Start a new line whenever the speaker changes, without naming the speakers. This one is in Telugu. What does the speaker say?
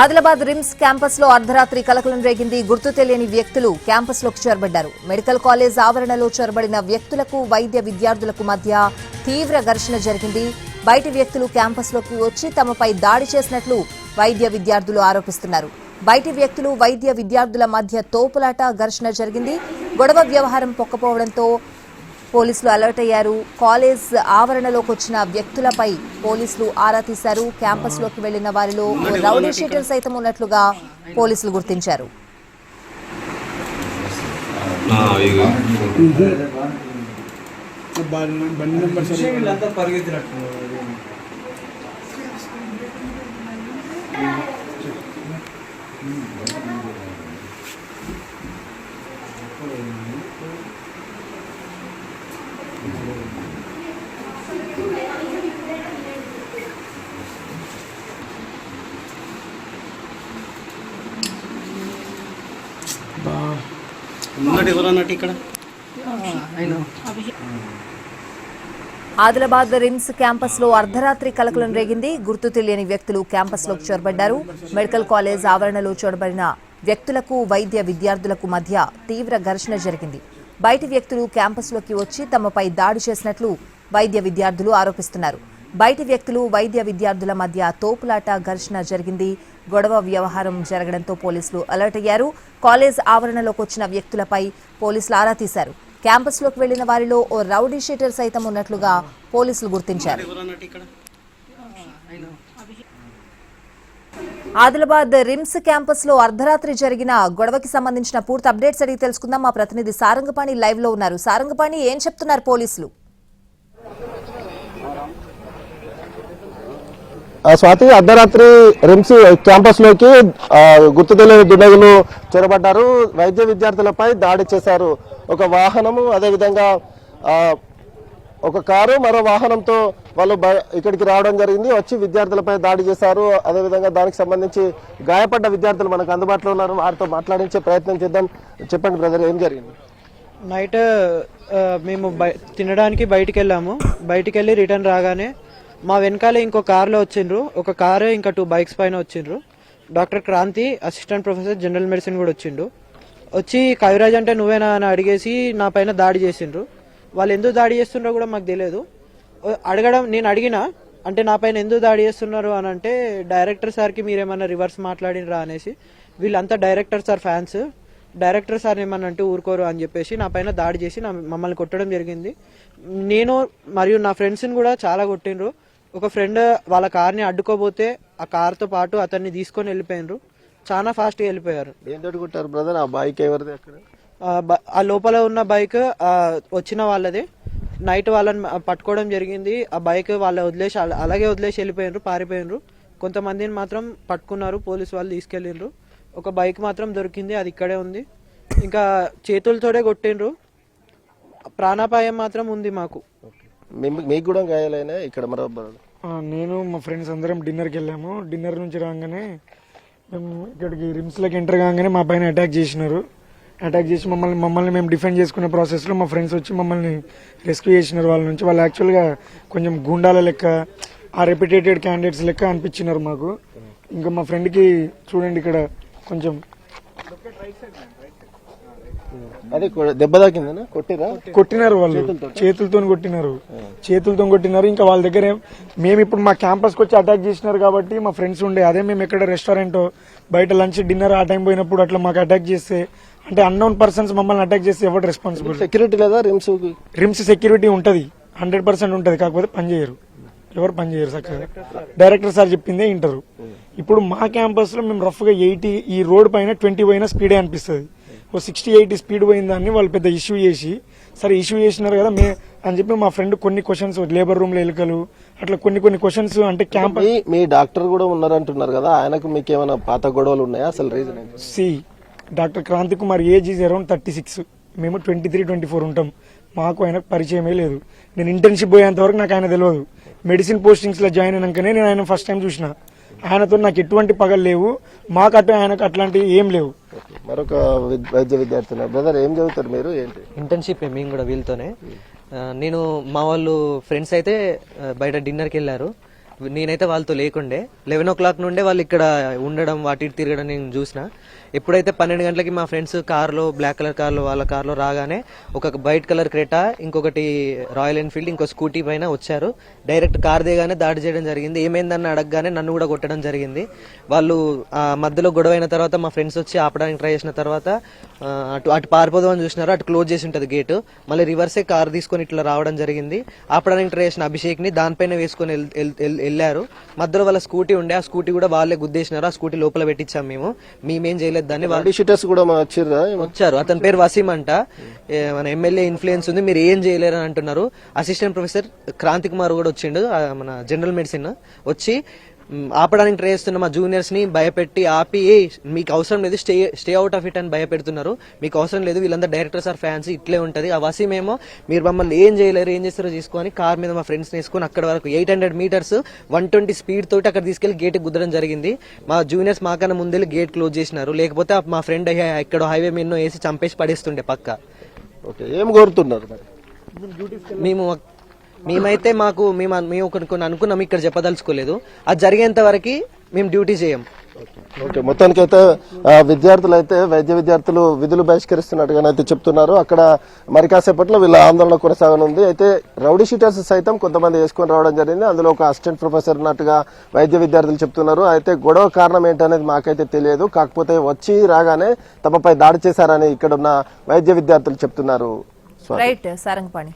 ఆదిలాబాద్ రిమ్స్ క్యాంపస్లో అర్ధరాత్రి కలకలం రేగింది. గుర్తు తెలియని వ్యక్తులు క్యాంపస్లోకి చేరబడ్డారు. మెడికల్ కాలేజ్ ఆవరణలో చేరబడిన వ్యక్తులకు వైద్య విద్యార్థులకు మధ్య తీవ్ర ఘర్షణ జరిగింది. బయటి వ్యక్తులు క్యాంపస్లోకి వచ్చి తమపై దాడి చేసినట్లు వైద్య విద్యార్థులు ఆరోపిస్తున్నారు. బయటి వ్యక్తులు వైద్య విద్యార్థుల మధ్య తోపులాట ఘర్షణ జరిగింది. గొడవ వ్యవహారం పొక్కపోవడంతో పోలీసులు అలర్ట్ అయ్యారు. కాలేజ్ ఆవరణలోకి వచ్చిన వ్యక్తులపై పోలీసులు ఆరా తీశారు. క్యాంపస్లోకి వెళ్ళిన వారిలో రౌడీ షీటర్ సైతం ఉన్నట్లుగా పోలీసులు గుర్తించారు.
పరిగెత్తినట్టు
ఎవరు అన్నట్టు ఇక్కడ?
ఆదిలాబాద్ రిమ్స్ క్యాంపస్లో అర్ధరాత్రి కలకలం రేగింది. గుర్తు తెలియని వ్యక్తులు క్యాంపస్లోకి చొరబడ్డారు. మెడికల్ కాలేజ్ ఆవరణలో చొరబడిన వ్యక్తులకు వైద్య విద్యార్థులకు మధ్య తీవ్ర ఘర్షణ జరిగింది. బయటి వ్యక్తులు క్యాంపస్లోకి వచ్చి తమపై దాడి చేసినట్లు వైద్య విద్యార్థులు ఆరోపిస్తున్నారు. బయటి వ్యక్తులు వైద్య విద్యార్థుల మధ్య తోపులాట ఘర్షణ జరిగింది. గొడవ వ్యవహారం జరగడంతో పోలీసులు అలర్ట్ అయ్యారు. కాలేజ్ ఆవరణలోకి వచ్చిన వ్యక్తులపై పోలీసులు ఆరా తీశారు. క్యాంపస్లోకి వెళ్ళిన వారిలో ఓ రౌడీ షీటర్ సైతం ఉన్నట్లుగా పోలీసులు గుర్తించారు. ఆదిలాబాద్ రిమ్స్ క్యాంపస్లో అర్ధరాత్రి జరిగిన గొడవకి సంబంధించిన పూర్తి అప్డేట్స్ అడిగి తెలుసుకుందాం. మా ప్రతినిధి సారంగపాణి లైవ్లో ఉన్నారు. సారంగపాణి ఏం చెప్తున్నారు పోలీసులు?
స్వాతి అర్ధరాత్రి రిమ్స్ క్యాంపస్లోకి గుర్తు తెలియని దుండగులు చొరబడ్డారు. వైద్య విద్యార్థులపై దాడి చేశారు. ఒక వాహనము అదేవిధంగా ఒక కారు మరో వాహనంతో వాళ్ళు ఇక్కడికి రావడం జరిగింది. వచ్చి విద్యార్థులపై దాడి చేశారు. అదేవిధంగా దానికి సంబంధించి గాయపడ్డ విద్యార్థులు మనకు అందుబాటులో ఉన్నారు. వారితో మాట్లాడించే ప్రయత్నం చేద్దాం. చెప్పండి బ్రదర్ ఏం జరిగింది?
నైట్ మేము తినడానికి బయటికి వెళ్ళాము బయటికి వెళ్ళి రిటర్న్ రాగానే మా వెనకాల ఇంకో కార్లో వచ్చిండ్రు. ఒక కారు ఇంకా టూ బైక్స్ పైన వచ్చిండ్రు. Doctor Kranti assistant professor general medicine కూడా వచ్చిండు. వచ్చి కవిరాజ్ అంటే నువ్వేనా? అని అడిగేసి నా పైన దాడి చేసిండ్రు. వాళ్ళు ఎందుకు దాడి చేస్తుండ్రో కూడా మాకు తెలియదు. అడగడం నేను అడిగిన అంటే నా పైన ఎందుకు దాడి చేస్తున్నారు? అని అంటే డైరెక్టర్ సార్కి మీరేమన్నా రివర్స్ మాట్లాడినరా? అనేసి వీళ్ళంతా director sir fans. Director sir ఏమన్నా అంటే ఊరుకోరు అని చెప్పేసి నా పైన దాడి చేసి నా మమ్మల్ని కొట్టడం జరిగింది. నేను మరియు నా ఫ్రెండ్స్ని కూడా చాలా కొట్టిండ్రు. ఒక ఫ్రెండ్ వాళ్ళ కార్ని అడ్డుకోబోతే ఆ కార్తో పాటు అతన్ని తీసుకొని వెళ్ళిపోయినరు. చాలా ఫాస్ట్గా వెళ్ళిపోయారు.
కొట్టారు బ్రదర్ ఆ బైక్ ఎవరిది అక్కడ?
ఆ బ- ఆ లోపల ఉన్న బైక్ ఆ, వచ్చిన వాళ్ళది. నైట్ వాళ్ళని పట్టుకోవడం జరిగింది. ఆ బైక్ వాళ్ళ వదిలేసి అల- అలాగే వదిలేసి వెళ్ళిపోయినరు పారిపోయినరు. కొంతమందిని మాత్రం పట్టుకున్నారు పోలీసు వాళ్ళు తీసుకెళ్ళిండ్రు. ఒక బైక్ మాత్రం దొరికింది అది ఇక్కడే ఉంది. ఇంకా చేతులతోనే కొట్టిండ్రు. ప్రాణాపాయం మాత్రం ఉంది మాకు.
మీకు కూడా గాయాలైనా ఇక్కడ మరో brother.
ఆ, నేను మా ఫ్రెండ్స్ అందరం డిన్నర్కి వెళ్ళాము. డిన్నర్ నుంచి రాగానే మేము ఇక్కడికి రిమ్స్లోకి ఎంటర్ కాగానే మా పైన అటాక్ చేసినారు. అటాక్ చేసి మమ్మల్ని మమ్మల్ని మేము డిఫెండ్ చేసుకునే ప్రాసెస్లో మా ఫ్రెండ్స్ వచ్చి మమ్మల్ని రెస్క్యూ చేసినారు వాళ్ళ నుంచి. వాళ్ళు యాక్చువల్గా కొంచెం గుండాల లెక్క ఆ రెప్యుటేటెడ్ క్యాండిడేట్స్ లెక్క అనిపించినారు మాకు. ఇంకా మా ఫ్రెండ్కి చూడండి ఇక్కడ కొంచెం.
అదే దెబ్బ తాకిందనా? కొట్టిరా?
కొట్టినారు వాళ్ళు. చేతులతో? కొట్టినారు. చేతులతో కొట్టినారు. ఇంకా వాళ్ళ దగ్గర మేము ఇప్పుడు మా క్యాంపస్కి వచ్చి అటాక్ చేసినారు కాబట్టి మా ఫ్రెండ్స్ ఉండే. అదే మేము ఎక్కడ రెస్టారెంట్ బయట లంచ్ డిన్నర్ ఆ టైం పోయినప్పుడు అట్లా మాకు అటాక్ చేస్తే అంటే అన్నోన్ పర్సన్స్ మమ్మల్ని అటాక్ చేస్తే ఎవరు రెస్పాన్సిబుల్
సెక్యూరిటీ లేదా రిమ్స్
రిమ్స్ సెక్యూరిటీ ఉంటది. హండ్రెడ్ పర్సెంట్ ఉంటది. కాకపోతే పని చేయరు. ఎవరు పని చేయరు చక్కగా. డైరెక్టర్ సార్ చెప్పిందే ఇంటరు ఇప్పుడు మా క్యాంపస్లో మేము రఫ్గా ఎయిటీ ఈ రోడ్ పైన ట్వంటీ పోయినా స్పీడే అనిపిస్తుంది. ఓ సిక్స్టీ ఎయిటీ స్పీడ్ పోయిన దాన్ని వాళ్ళు పెద్ద ఇష్యూ చేసి సరే ఇష్యూ చేసినారు కదా మే అని చెప్పి మా ఫ్రెండ్ కొన్ని క్వశ్చన్స్ లేబర్ రూమ్లో ఎలుకలు అట్లా కొన్ని కొన్ని క్వశ్చన్స్ అంటే క్యాంప్
మీ డాక్టర్ కూడా ఉన్నారంటున్నారు కదా ఆయనకు మీకు ఏమైనా పాత గొడవలు ఉన్నాయా? అసలు reason
C doctor Kranti Kumar age is around thirty six మేము ట్వంటీ త్రీ ట్వంటీ ఫోర్ ఉంటాం. మాకు ఆయనకు పరిచయమే లేదు. నేను ఇంటర్న్షిప్ పోయేంత వరకు నాకు ఆయన తెలియదు మెడిసిన్ పోస్టింగ్స్లో జాయిన్ అయినాకనే నేను ఆయన ఫస్ట్ టైం చూసిన. ఆయనతో నాకు ఎటువంటి పగలు లేవు. మాకు అటు ఆయనకు అట్లాంటివి ఏం లేవు.
మరొక వైద్య విద్యార్థుల బ్రదర్ ఏం చదువుతారు మీరు? ఏంటి?
ఇంటర్న్షిప్ మేము కూడా వీళ్ళతోనే. నేను మా వాళ్ళు ఫ్రెండ్స్ అయితే బయట డిన్నర్కి వెళ్ళారు. నేనైతే వాళ్ళతో లేకుండే. లెవెన్ ఓ క్లాక్ నుండే వాళ్ళు ఇక్కడ ఉండడం వాటి తిరగడం నేను చూసిన. ఎప్పుడైతే పన్నెండు గంటలకి మా ఫ్రెండ్స్ కార్లో బ్లాక్ కలర్ కార్లో వాళ్ళ కార్లో రాగానే ఒక వైట్ కలర్ క్రెటా ఇంకొకటి రాయల్ ఎన్ఫీల్డ్ ఇంకో స్కూటీ పైన వచ్చారు. డైరెక్ట్ కార్ దిగానే దాడి చేయడం జరిగింది. ఏమైందని అడగగానే నన్ను కూడా కొట్టడం జరిగింది. వాళ్ళు ఆ మధ్యలో గొడవ అయిన తర్వాత మా ఫ్రెండ్స్ వచ్చి ఆపడానికి ట్రై చేసిన తర్వాత అటు అటు పారిపోదామని చూసినారు. అటు క్లోజ్ చేసి ఉంటుంది గేటు. మళ్ళీ రివర్సే కార్ తీసుకొని ఇట్లా రావడం జరిగింది. ఆపడానికి ట్రై చేసిన అభిషేక్ని దానిపైన వేసుకొని వెళ్ళారు. మధ్యలో వాళ్ళ స్కూటీ ఉండే ఆ స్కూటీ కూడా వాళ్ళే గుద్దేసినారు. ఆ స్కూటీ లోపల పెట్టించాం మేము. మేమేం చేయలేదు. దాన్ని వాళ్ళు
షీటర్స్ కూడా
వచ్చారు. అతని పేరు వసీం అంట. మన ఎమ్మెల్యే ఇన్ఫ్లుయెన్స్ ఉంది. మీరు ఏం చేయలేరు అని అంటున్నారు. అసిస్టెంట్ ప్రొఫెసర్ క్రాంతి కుమార్ కూడా వచ్చిండు. మన జనరల్ మెడిసిన్. వచ్చి ఆపడానికి ట్రై చేస్తున్న మా జూనియర్స్ని భయపెట్టి ఆపి "ఏ, మీకు అవసరం లేదు stay stay out of it అని భయపెడుతున్నారు. మీకు అవసరం లేదు వీళ్ళందరూ డైరెక్టర్స్ ఆర్ ఫ్యాన్స్ ఇట్లే ఉంటది. ఆ వసీం ఏమో మీరు మమ్మల్ని ఏం చేయలేరు ఏం చేస్తారో తీసుకొని కార్ మీద మా ఫ్రెండ్స్ వేసుకొని అక్కడ వరకు eight hundred metres one twenty speed తోటి అక్కడ తీసుకెళ్ళి గేట్ గుద్దడం జరిగింది. మా జూనియర్స్ మాకన్నా ముందే గేట్ క్లోజ్ చేసినారు. లేకపోతే మా ఫ్రెండ్ ఇక్కడ హైవే మీద వేసి చంపేసి పడేస్తుండే పక్క.
ఓకే ఏం కోరుతున్నారు మరి?
మేము మేమైతే మాకు మేము మేము కొన్ని కొన్ని అనుకున్నాం ఇక్కడ చెప్పదలుచుకోలేదు. అది జరిగేంత వరకు మేము డ్యూటీ చేయం.
ఓకే మొత్తానికైతే విద్యార్థులు అయితే వైద్య విద్యార్థులు విధులు బహిష్కరిస్తున్నట్టుగానైతే చెప్తున్నారు. అక్కడ మరి కాసేపట్లో వీళ్ళ ఆందోళన కొనసాగనుంది. అయితే రౌడీ షీటర్స్ సైతం కొంతమంది వేసుకొని రావడం జరిగింది. అందులో ఒక అసిస్టెంట్ ప్రొఫెసర్ ఉన్నట్టుగా వైద్య విద్యార్థులు చెప్తున్నారు. అయితే గొడవ కారణం ఏంటనేది మాకైతే తెలియదు. కాకపోతే వచ్చి రాగానే తమపై దాడి చేశారని ఇక్కడ ఉన్న వైద్య విద్యార్థులు చెప్తున్నారు.
రైట్ సారంగపాణి.